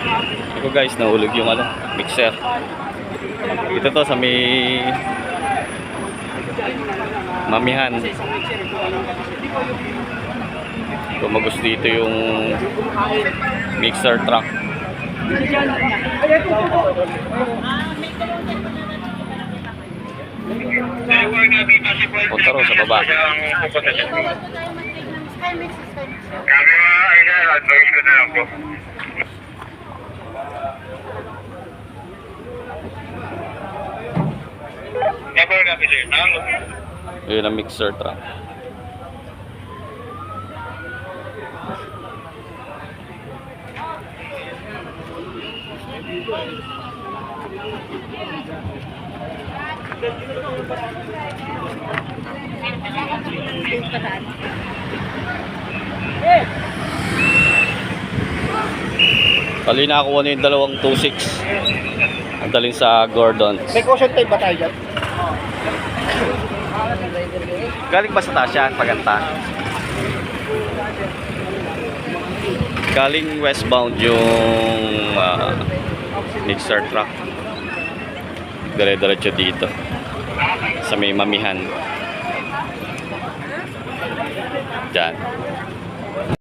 Ito guys, nahulog yung ano, mixer. Ito to sa may mamihan. Tumagos dito yung mixer truck. Punta raw sa baba. Kami mga ina, advice ko na lang po. Never kami sir. Nang Yun ang mixer truck. Kali nakakuha na yung dalawang 2.6. Ang dalhin sa Gordon. May caution tape ba tayo dyan? Galing ba sa Tasya, Paganta? Galing westbound yung ah, mixer truck. Dire-diretso dito. Sa may mamihan. Diyan.